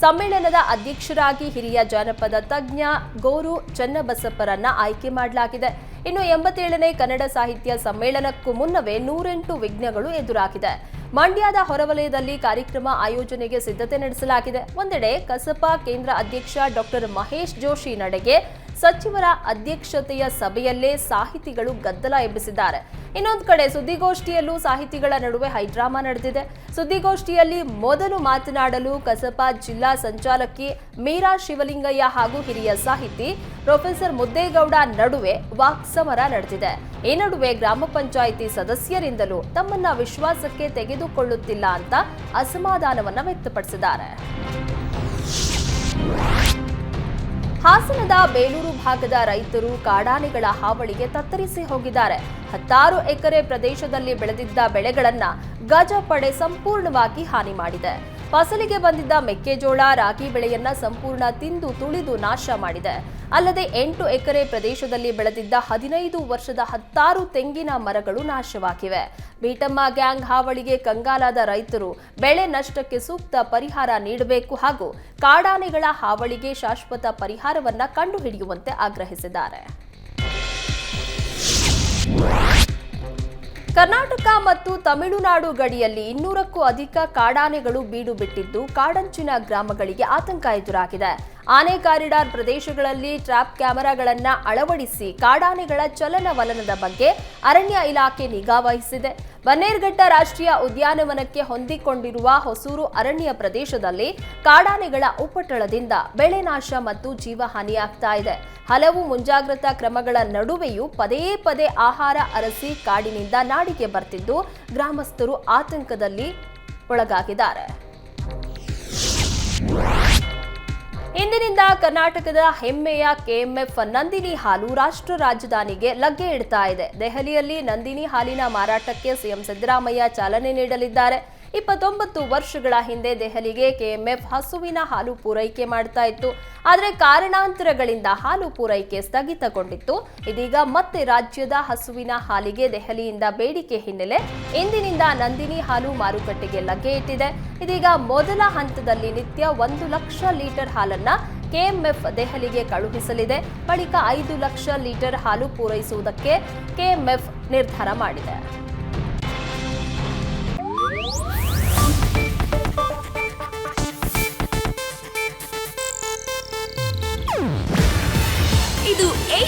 ಸಮ್ಮೇಳನದ ಅಧ್ಯಕ್ಷರಾಗಿ ಹಿರಿಯ ಜಾನಪದ ತಜ್ಞ ಗೋರು ಚನ್ನಬಸಪ್ಪರನ್ನ ಆಯ್ಕೆ ಮಾಡಲಾಗಿದೆ. ಇನ್ನು ಎಂಬತ್ತೇಳನೇ ಕನ್ನಡ ಸಾಹಿತ್ಯ ಸಮ್ಮೇಳನಕ್ಕೂ ಮುನ್ನವೇ ನೂರೆಂಟು ವಿಘ್ನಗಳು ಎದುರಾಗಿದೆ. ಮಂಡ್ಯದ ಹೊರವಲಯದಲ್ಲಿ ಕಾರ್ಯಕ್ರಮ ಆಯೋಜನೆಗೆ ಸಿದ್ಧತೆ ನಡೆಸಲಾಗಿದೆ. ಒಂದೆಡೆ ಕಸಪಾ ಕೇಂದ್ರ ಅಧ್ಯಕ್ಷ ಡಾಕ್ಟರ್ ಮಹೇಶ್ ಜೋಶಿ ನಡೆಗೆ ಸಚಿವರ ಅಧ್ಯಕ್ಷತೆಯ ಸಭೆಯಲ್ಲೇ ಸಾಹಿತಿಗಳು ಗದ್ದಲ ಎಬ್ಬಿಸಿದ್ದಾರೆ. ಇನ್ನೊಂದು ಕಡೆ ಸುದ್ದಿಗೋಷ್ಠಿಯಲ್ಲೂ ಸಾಹಿತಿಗಳ ನಡುವೆ ಹೈಡ್ರಾಮಾ ನಡೆದಿದೆ. ಸುದ್ದಿಗೋಷ್ಠಿಯಲ್ಲಿ ಮೊದಲು ಮಾತನಾಡಲು ಕಸಪ ಜಿಲ್ಲಾ ಸಂಚಾಲಕಿ ಮೀರಾ ಶಿವಲಿಂಗಯ್ಯ ಹಾಗೂ ಹಿರಿಯ ಸಾಹಿತಿ ಪ್ರೊಫೆಸರ್ ಮುದ್ದೇಗೌಡ ನಡುವೆ ವಾಕ್ಸಮರ ನಡೆದಿದೆ. ಈ ನಡುವೆ ಗ್ರಾಮ ಪಂಚಾಯಿತಿ ಸದಸ್ಯರಿಂದಲೂ ತಮ್ಮನ್ನ ವಿಶ್ವಾಸಕ್ಕೆ ತೆಗೆದುಕೊಳ್ಳುತ್ತಿಲ್ಲ ಅಂತ ಅಸಮಾಧಾನವನ್ನ ವ್ಯಕ್ತಪಡಿಸಿದ್ದಾರೆ. ಹಾಸನದ ಬೇಲೂರು ಭಾಗದ ರೈತರು ಕಾಡಾನೆಗಳ ಹಾವಳಿಗೆ ತತ್ತರಿಸಿ ಹೋಗಿದ್ದಾರೆ. ಹತ್ತಾರು ಎಕರೆ ಪ್ರದೇಶದಲ್ಲಿ ಬೆಳೆದಿದ್ದ ಬೆಳೆಗಳನ್ನ ಗಜಪಡೆ ಸಂಪೂರ್ಣವಾಗಿ ಹಾನಿ ಮಾಡಿದೆ. ಫಸಲಿಗೆ ಬಂದಿದ್ದ ಮೆಕ್ಕೆಜೋಳ ರಾಗಿ ಬೆಳೆಯನ್ನ ಸಂಪೂರ್ಣ ತಿಂದು ತುಳಿದು ನಾಶ ಮಾಡಿದೆ. ಅಲ್ಲದೆ ಎಂಟು ಎಕರೆ ಪ್ರದೇಶದಲ್ಲಿ ಬೆಳೆದಿದ್ದ ಹದಿನೈದು ವರ್ಷದ ಹತ್ತಾರು ತೆಂಗಿನ ಮರಗಳು ನಾಶವಾಗಿವೆ. ಬೀಟಮ್ಮ ಗ್ಯಾಂಗ್ ಹಾವಳಿಗೆ ಕಂಗಾಲಾದ ರೈತರು ಬೆಳೆ ನಷ್ಟಕ್ಕೆ ಸೂಕ್ತ ಪರಿಹಾರ ನೀಡಬೇಕು ಹಾಗೂ ಕಾಡಾನೆಗಳ ಹಾವಳಿಗೆ ಶಾಶ್ವತ ಪರಿಹಾರವನ್ನ ಕಂಡುಹಿಡಿಯುವಂತೆ ಆಗ್ರಹಿಸಿದ್ದಾರೆ. ಕರ್ನಾಟಕ ಮತ್ತು ತಮಿಳುನಾಡು ಗಡಿಯಲ್ಲಿ ಇನ್ನೂರಕ್ಕೂ ಅಧಿಕ ಕಾಡಾನೆಗಳು ಬೀಡು ಬಿಟ್ಟಿದ್ದು ಕಾಡಂಚಿನ ಗ್ರಾಮಗಳಿಗೆ ಆತಂಕ ಎದುರಾಗಿದೆ. ಆನೆ ಕಾರಿಡಾರ್ ಪ್ರದೇಶಗಳಲ್ಲಿ ಟ್ರ್ಯಾಪ್ ಕ್ಯಾಮೆರಾಗಳನ್ನ ಅಳವಡಿಸಿ ಕಾಡಾನೆಗಳ ಚಲನವಲನದ ಬಗ್ಗೆ ಅರಣ್ಯ ಇಲಾಖೆ ನಿಗಾ ವಹಿಸಿದೆ. ಬನ್ನೇರ್ಘಟ್ಟ ರಾಷ್ಟ್ರೀಯ ಉದ್ಯಾನವನಕ್ಕೆ ಹೊಂದಿಕೊಂಡಿರುವ ಹೊಸೂರು ಅರಣ್ಯ ಪ್ರದೇಶದಲ್ಲಿ ಕಾಡಾನೆಗಳ ಉಪಟಳದಿಂದ ಬೆಳೆ ನಾಶ ಮತ್ತು ಜೀವಹಾನಿಯಾಗ್ತಾ ಇದೆ. ಹಲವು ಮುಂಜಾಗ್ರತಾ ಕ್ರಮಗಳ ನಡುವೆಯೂ ಪದೇ ಪದೇ ಆಹಾರ ಅರಸಿ ಕಾಡಿನಿಂದ ನಾಡಿಗೆ ಬರ್ತಿದ್ದು ಗ್ರಾಮಸ್ಥರು ಆತಂಕದಲ್ಲಿ ಒಳಗಾಗಿದ್ದಾರೆ. ಇಂದಿನಿಂದ ಕರ್ನಾಟಕದ ಹೆಮ್ಮೆಯ ಕೆಎಂಎಫ್ ನಂದಿನಿ ಹಾಲು ರಾಷ್ಟ್ರ ರಾಜಧಾನಿಗೆ ಲಗ್ಗೆ ಇಡ್ತಾ ಇದೆ. ದೆಹಲಿಯಲ್ಲಿ ನಂದಿನಿ ಹಾಲಿನ ಮಾರಾಟಕ್ಕೆ ಸಿಎಂ ಸಿದ್ದರಾಮಯ್ಯ ಚಾಲನೆ ನೀಡಲಿದ್ದಾರೆ. ಇಪ್ಪತ್ತೊಂಬತ್ತು ವರ್ಷಗಳ ಹಿಂದೆ ದೆಹಲಿಗೆ ಕೆಎಂಎಫ್ ಹಸುವಿನ ಹಾಲು ಪೂರೈಕೆ ಮಾಡ್ತಾ ಇತ್ತು. ಆದರೆ ಕಾರಣಾಂತರಗಳಿಂದ ಹಾಲು ಪೂರೈಕೆ ಸ್ಥಗಿತಗೊಂಡಿತ್ತು. ಇದೀಗ ಮತ್ತೆ ರಾಜ್ಯದ ಹಸುವಿನ ಹಾಲಿಗೆ ದೆಹಲಿಯಿಂದ ಬೇಡಿಕೆ ಹಿನ್ನೆಲೆ ಇಂದಿನಿಂದ ನಂದಿನಿ ಹಾಲು ಮಾರುಕಟ್ಟೆಗೆ ಲಗ್ಗೆ ಇಟ್ಟಿದೆ. ಇದೀಗ ಮೊದಲ ಹಂತದಲ್ಲಿ ನಿತ್ಯ ಒಂದು ಲಕ್ಷ ಲೀಟರ್ ಹಾಲನ್ನ ಕೆಎಂಎಫ್ ದೆಹಲಿಗೆ ಕಳುಹಿಸಲಿದೆ. ಬಳಿಕ ಐದು ಲಕ್ಷ ಲೀಟರ್ ಹಾಲು ಪೂರೈಸುವುದಕ್ಕೆ ಕೆಎಂಎಫ್ ನಿರ್ಧಾರ ಮಾಡಿದೆ.